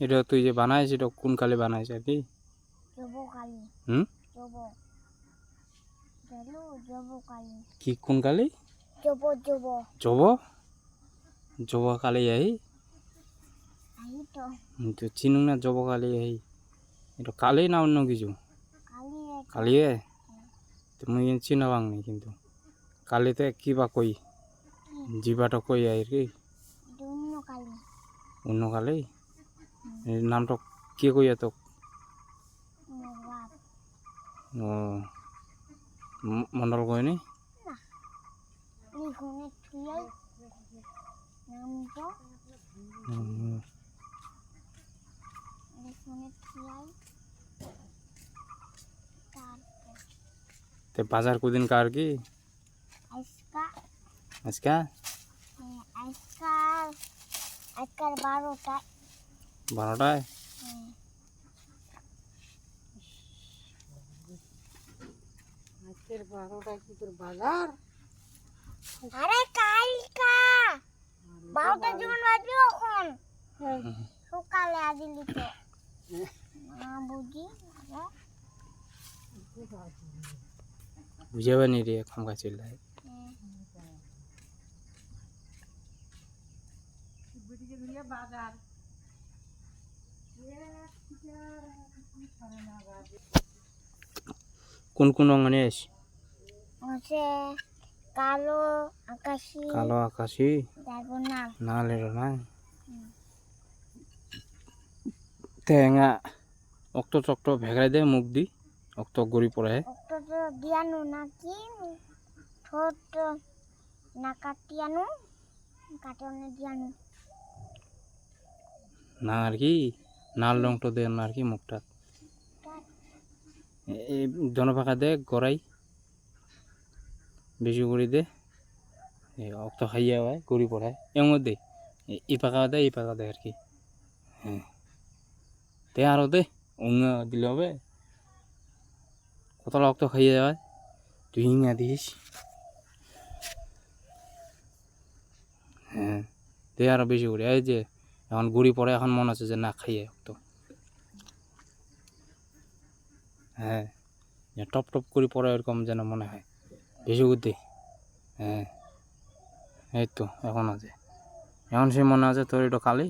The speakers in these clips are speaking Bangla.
এটা তুই যে বানাইছিস এটা কোন কালে বানাইছ আর কি? হুম? কি কোন কালে? জব জব কালে আহি তো। চিনু না জব কালে আহি এটা কালে না অন্য কিছু? কালী এক। কালিয়ে তো মুই চিনা বাংনি কিন্তু। কালিতে কি বা কই? জিবাটা কই আর কি? অন্য কালে এই নামটা কে কইয়া তো? ও মন্ডল নাম তো বাজার কুদিন কার কি? আজকা। আজকা? আজকাল আজকাল বারোটায়। বারোটায় হ্যাঁ। আজকের বারোটা কি তোর বাজার আরে কালকা বারোটা যেমন বাজবে এখন সকালে আজিলি তো না বুঝি আরে, বুঝাবে নি রে খামকা চিল্লাই হ্যাঁ। বিটিকে দিয়ে বাজার কোন কোন রঙ আনিস হচ্ছে কালো আকাশি কালো আকাশি না নালের না? টেঙা অক্ত চক্ত ভেগাই দে মুখ দি অক্ত গড়ি পড়ে। দিয়ানো নাকি? ছোট না কাটিয়ানো কাটিয়ানো দিয়ানো। না আর কি? নাল রংটা দে না আর কি মুখটা। এই জনপাকা দে, গড়াই। বেশি গড়ি দে। অক্ত খাইয়া হয় গড়ি পড়ায়। এমন দে এ- ই পাকা দে ই পাকা দে আর কি। হ্যাঁ। দে আরও দে অন্য দিলে হবে। কতটা অক্ত খাইয়া যায় তুই হিঙা দিস। হ্যাঁ। দে আরও বেশি করে, এই যে এখন গুড়ি পড়ে এখন মনে হচ্ছে যে না খাইয়ে তো। হ্যাঁ টপ টপ করে পড়ে এরকম যেন মনে হয়। বেশি বুদ্ধি? হ্যাঁ এই তো এখন আছে। এখন সে মনে আছে তোর এটা কালি?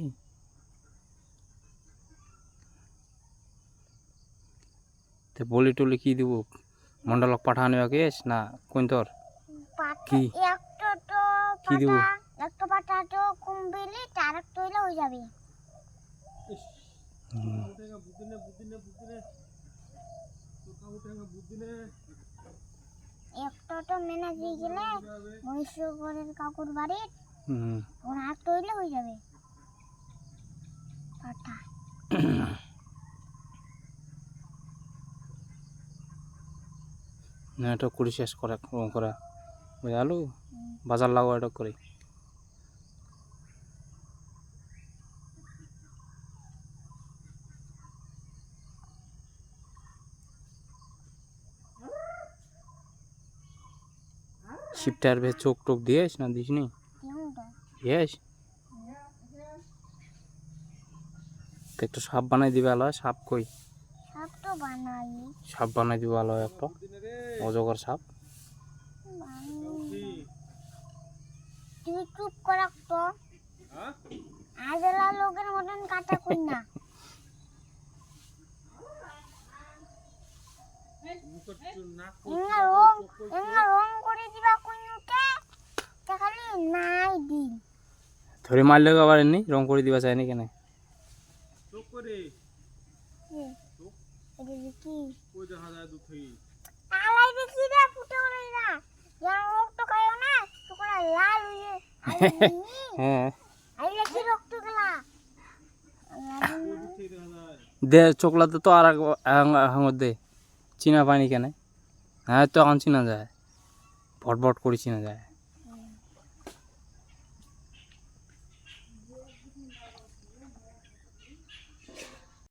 তে বলি টলি কি দিব? মন্ডলক পাঠানো গেছ না কোন তোর? কি? কি দিব? তো কুম্বিলি তার হয়ে যাবে। একটা তো মেনা দিয়ে গেলে মহিষগড়ের কাকুর বাড়ির ওর হয়ে যাবে। পাতা না এটা করি শেষ করা করা। বুঝালু বাজার লাগো এটা করি। শিপটার ভে চোখ টোক দিয়েছ না দিস নি একটু সাপ বানাই দিবে আলো সাপ কই? সাপ বানাই। দিবে আলো একটা। অজগর সাপ। তুমি চুপ কর তো আজলা লোকের মতন কাটা কই না। রং রং নাই দিন ধরে মারলে আবার এমনি রং করে দিবা চাই কেন? গেলা দে চোকলাতে তো আর হাঙর দে। চিনা পানি কেন? হ্যাঁ তো এখন চিনা যায়। ভট ভট করে চিনা যায়।